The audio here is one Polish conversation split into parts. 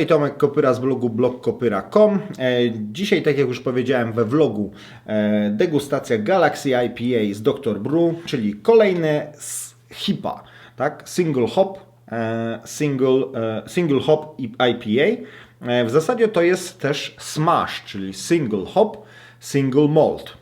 Tutaj Tomek Kopyra z blogu blogkopyra.com. E, Dzisiaj, tak jak już powiedziałem we vlogu, e, degustacja Galaxy IPA z Dr. Brew, czyli kolejne z HIPA, tak? Single hop, e, single, single hop IPA. W zasadzie to jest też smash, czyli single hop, single malt.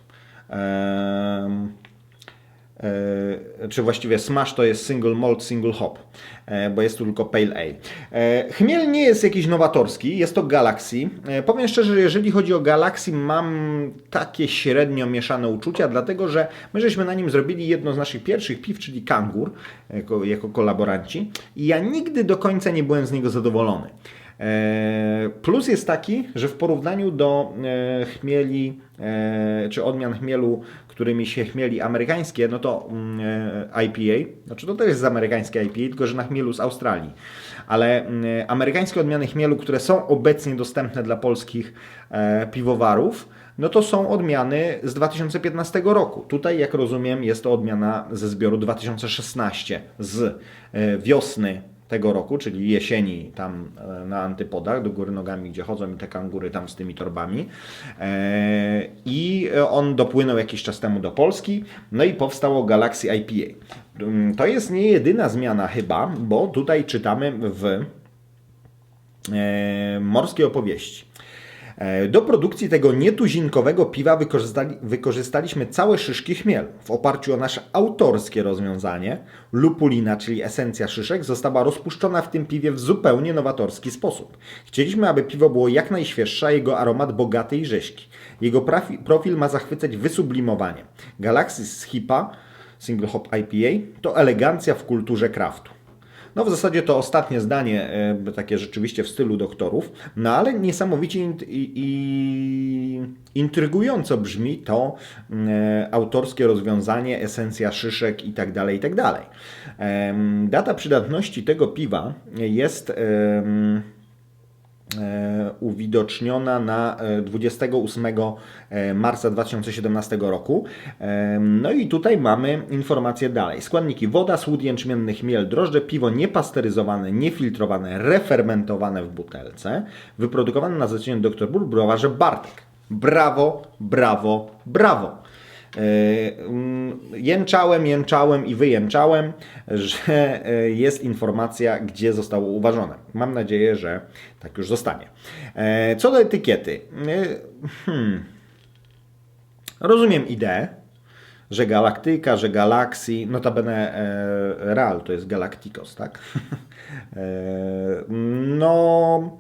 E, czy właściwie smash to jest single malt, single hop, e, bo jest tu tylko pale ale. E, Chmiel nie jest jakiś nowatorski, jest to Galaxy. Powiem szczerze, że jeżeli chodzi o Galaxy, mam takie średnio mieszane uczucia, dlatego że my żeśmy na nim zrobili jedno z naszych pierwszych piw, czyli Kangur, jako, jako kolaboranci i ja nigdy do końca nie byłem z niego zadowolony. E, Plus jest taki, że w porównaniu do e, chmieli, e, czy odmian chmielu, którymi się chmieli amerykańskie, no to mm, IPA, znaczy to też jest amerykańskie IPA, tylko że na chmielu z Australii. Ale mm, amerykańskie odmiany chmielu, które są obecnie dostępne dla polskich piwowarów, no to są odmiany z 2015 roku. Tutaj, jak rozumiem, jest to odmiana ze zbioru 2016 z wiosny tego roku, czyli jesieni tam e, na antypodach, do góry nogami, gdzie chodzą i te kangury tam z tymi torbami. E, I on dopłynął jakiś czas temu do Polski, no i powstało Galaxy IPA. Mm, To jest nie jedyna zmiana chyba, bo tutaj czytamy w e, Morskiej Opowieści. E, Do produkcji tego nietuzinkowego piwa wykorzystali, wykorzystaliśmy całe szyszki chmielu. W oparciu o nasze autorskie rozwiązanie, lupulina, czyli esencja szyszek, została rozpuszczona w tym piwie w zupełnie nowatorski sposób. Chcieliśmy, aby piwo było jak najświeższe, a jego aromat bogaty i rześki. Jego profil ma zachwycać wysublimowanie. Galaxy z HIPA, Single Hop IPA, to elegancja w kulturze kraftu. No w zasadzie to ostatnie zdanie, e, takie rzeczywiście w stylu doktorów, no ale niesamowicie int- i, intrygująco brzmi to e, autorskie rozwiązanie, esencja szyszek i tak dalej, i tak dalej. Data przydatności tego piwa jest e, uwidoczniona na e, 28 e, marca 2017 roku. E, No i tutaj mamy informacje dalej. Składniki woda, słód jęczmienny, chmiel, drożdże, piwo niepasteryzowane, niefiltrowane, refermentowane w butelce, wyprodukowane na zlecenie dr Ból, browarze Bartek. Brawo, brawo, brawo. E, mm, Jęczałem, jęczałem i wyjęczałem, że e, jest informacja, gdzie zostało uważone. Mam nadzieję, że tak już zostanie. E, Co do etykiety. Hmm, rozumiem ideę, że Galaktyka, że Galaxy, notabene e, Real to jest Galacticos, tak? No,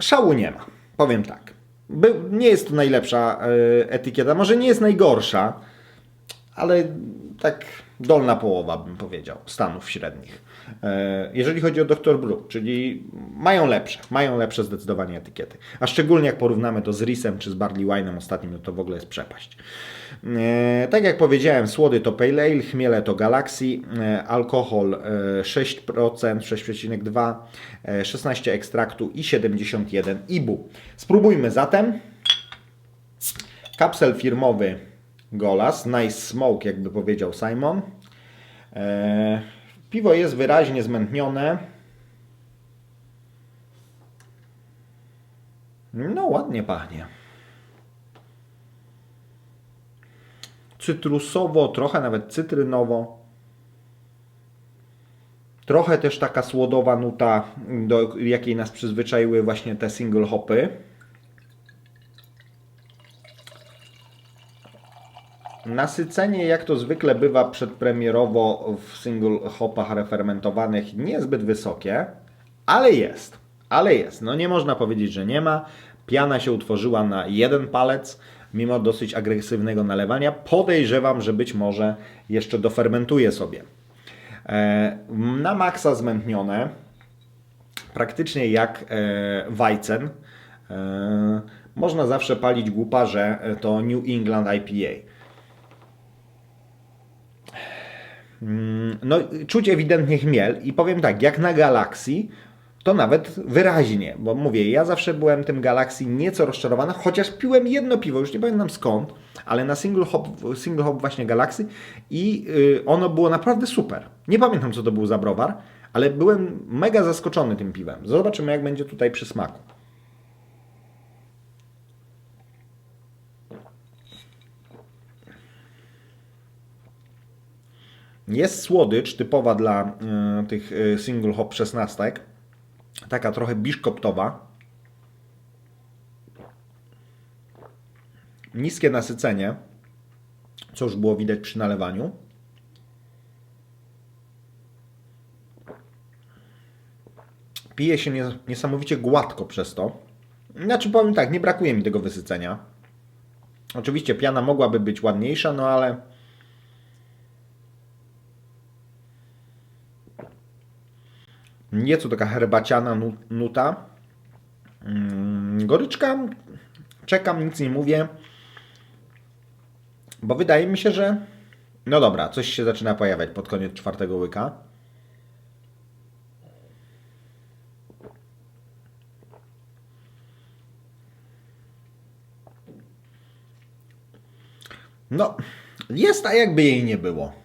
szału nie ma, powiem tak. By, nie jest to najlepsza e, etykieta, może nie jest najgorsza, ale tak dolna połowa bym powiedział Stanów Średnich. E, Jeżeli chodzi o Dr. Brew, czyli mają lepsze, mają lepsze zdecydowanie etykiety. A szczególnie jak porównamy to z Risem czy z Barley Wine'em ostatnim, no to w ogóle jest przepaść. E, Tak jak powiedziałem, słody to Pale Ale, chmiele to Galaxy, e, alkohol e, 6%, 6,2, e, 16 ekstraktu i 71 IBU. Spróbujmy zatem. Kapsel firmowy Golas, Nice Smoke, jakby powiedział Simon. E, piwo jest wyraźnie zmętnione. No, ładnie pachnie. Cytrusowo, trochę nawet cytrynowo. Trochę też taka słodowa nuta, do jakiej nas przyzwyczaiły właśnie te single hopy. Nasycenie, jak to zwykle bywa przedpremierowo w single hopach refermentowanych, niezbyt wysokie, ale jest. Ale jest. No nie można powiedzieć, że nie ma. Piana się utworzyła na jeden palec, mimo dosyć agresywnego nalewania. Podejrzewam, że być może jeszcze dofermentuje sobie. E, Na maksa zmętnione, praktycznie jak e, Weizen. E, Można zawsze palić głupa, że to New England IPA. Mm, No, czuć ewidentnie chmiel i powiem tak, jak na Galaxy, to nawet wyraźnie, bo mówię, ja zawsze byłem tym Galaxy nieco rozczarowany, chociaż piłem jedno piwo, już nie pamiętam skąd, ale na single hop, single hop właśnie Galaxy i y, ono było naprawdę super. Nie pamiętam, co to był za browar, ale byłem mega zaskoczony tym piwem. Zobaczymy, jak będzie tutaj przy smaku. Jest słodycz typowa dla y, tych y, single hop 16. Taka trochę biszkoptowa. Niskie nasycenie, co już było widać przy nalewaniu. Pije się nies- niesamowicie gładko przez to. Znaczy powiem tak, nie brakuje mi tego wysycenia. Oczywiście piana mogłaby być ładniejsza, no ale nieco taka herbaciana nu- nuta. Mm, Goryczka, czekam, nic nie mówię, bo wydaje mi się, że no dobra, coś się zaczyna pojawiać pod koniec czwartego łyka. No, jest, a jakby jej nie było.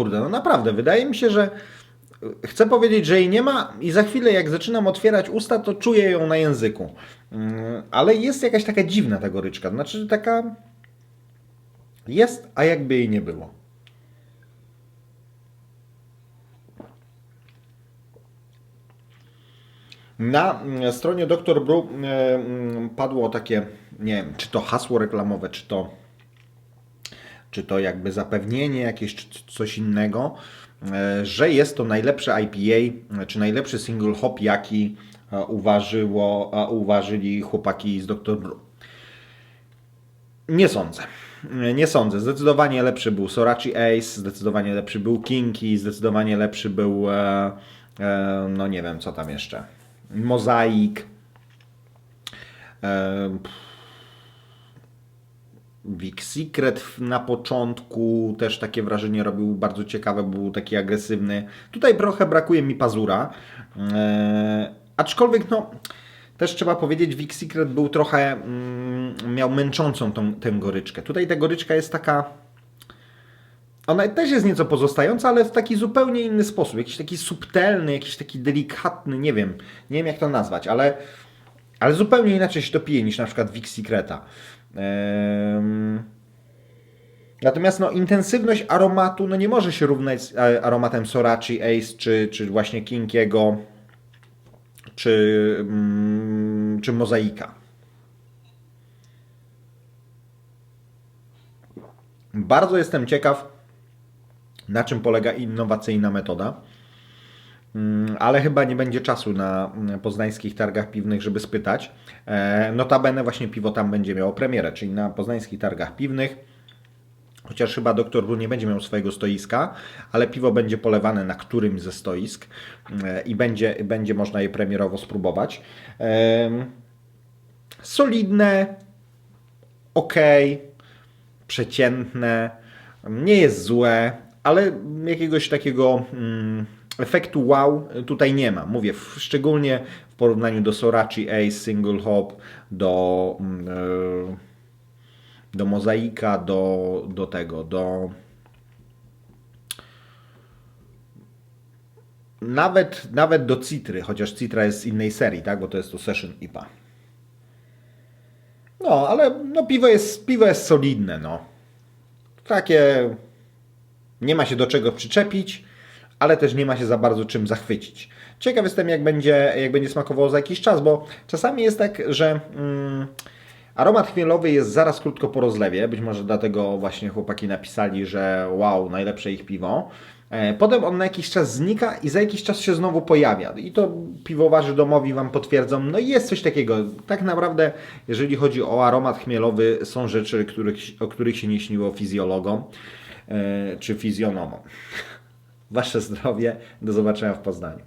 Kurde, no naprawdę, wydaje mi się, że chcę powiedzieć, że jej nie ma i za chwilę jak zaczynam otwierać usta, to czuję ją na języku. Mm, Ale jest jakaś taka dziwna ta goryczka, znaczy taka jest, a jakby jej nie było. Na mm, stronie Dr. Brew e, mm, padło takie, nie wiem, czy to hasło reklamowe, czy to, czy to jakby zapewnienie jakieś, czy coś innego, e, że jest to najlepsze IPA, e, czy najlepszy single hop, jaki e, uważyło, a uważyli chłopaki z Dr. Brew. Nie sądzę. Nie sądzę. Zdecydowanie lepszy był Sorachi Ace, zdecydowanie lepszy był Kinki, zdecydowanie lepszy był, e, e, no nie wiem, co tam jeszcze. Mozaik. Vic Secret na początku też takie wrażenie robił bardzo ciekawe, był taki agresywny. Tutaj trochę brakuje mi pazura. E, aczkolwiek no też trzeba powiedzieć, Vic Secret był trochę, mm, miał męczącą tą, tę goryczkę. Tutaj ta goryczka jest taka, ona też jest nieco pozostająca, ale w taki zupełnie inny sposób. Jakiś taki subtelny, jakiś taki delikatny, nie wiem, nie wiem jak to nazwać, ale, ale zupełnie inaczej się to pije niż na przykład Vic Secreta. Ehm... Natomiast no, intensywność aromatu no, nie może się równać z e, aromatem Sorachi Ace czy, czy właśnie Kinkiego czy, mm, czy Mozaika. Bardzo jestem ciekaw, na czym polega innowacyjna metoda. Mm, Ale chyba nie będzie czasu na mm, poznańskich targach piwnych, żeby spytać. E, Notabene właśnie piwo tam będzie miało premierę, czyli na poznańskich targach piwnych. Chociaż chyba doktor Bru nie będzie miał swojego stoiska, ale piwo będzie polewane na którymś ze stoisk e, i będzie, będzie można je premierowo spróbować. Solidne, ok, przeciętne, nie jest złe, ale jakiegoś takiego mm, efektu wow tutaj nie ma. Mówię, szczególnie w porównaniu do Sorachi Ace, Single Hop, do, e, do Mozaika, do, do tego, do nawet, nawet do Citry, chociaż Citra jest z innej serii, tak? bo to jest to Session IPA. No, ale no, piwo, jest, piwo jest solidne, no. Takie nie ma się do czego przyczepić, ale też nie ma się za bardzo czym zachwycić. Ciekaw jestem, jak będzie, jak będzie smakowało za jakiś czas, bo czasami jest tak, że mm, aromat chmielowy jest zaraz krótko po rozlewie. Być może dlatego właśnie chłopaki napisali, że wow, najlepsze ich piwo. E, Potem on na jakiś czas znika i za jakiś czas się znowu pojawia. I to piwowarzy domowi Wam potwierdzą. No jest coś takiego. Tak naprawdę, jeżeli chodzi o aromat chmielowy, są rzeczy, których, o których się nie śniło fizjologom e, czy fizjonomom. Wasze zdrowie. Do zobaczenia w Poznaniu.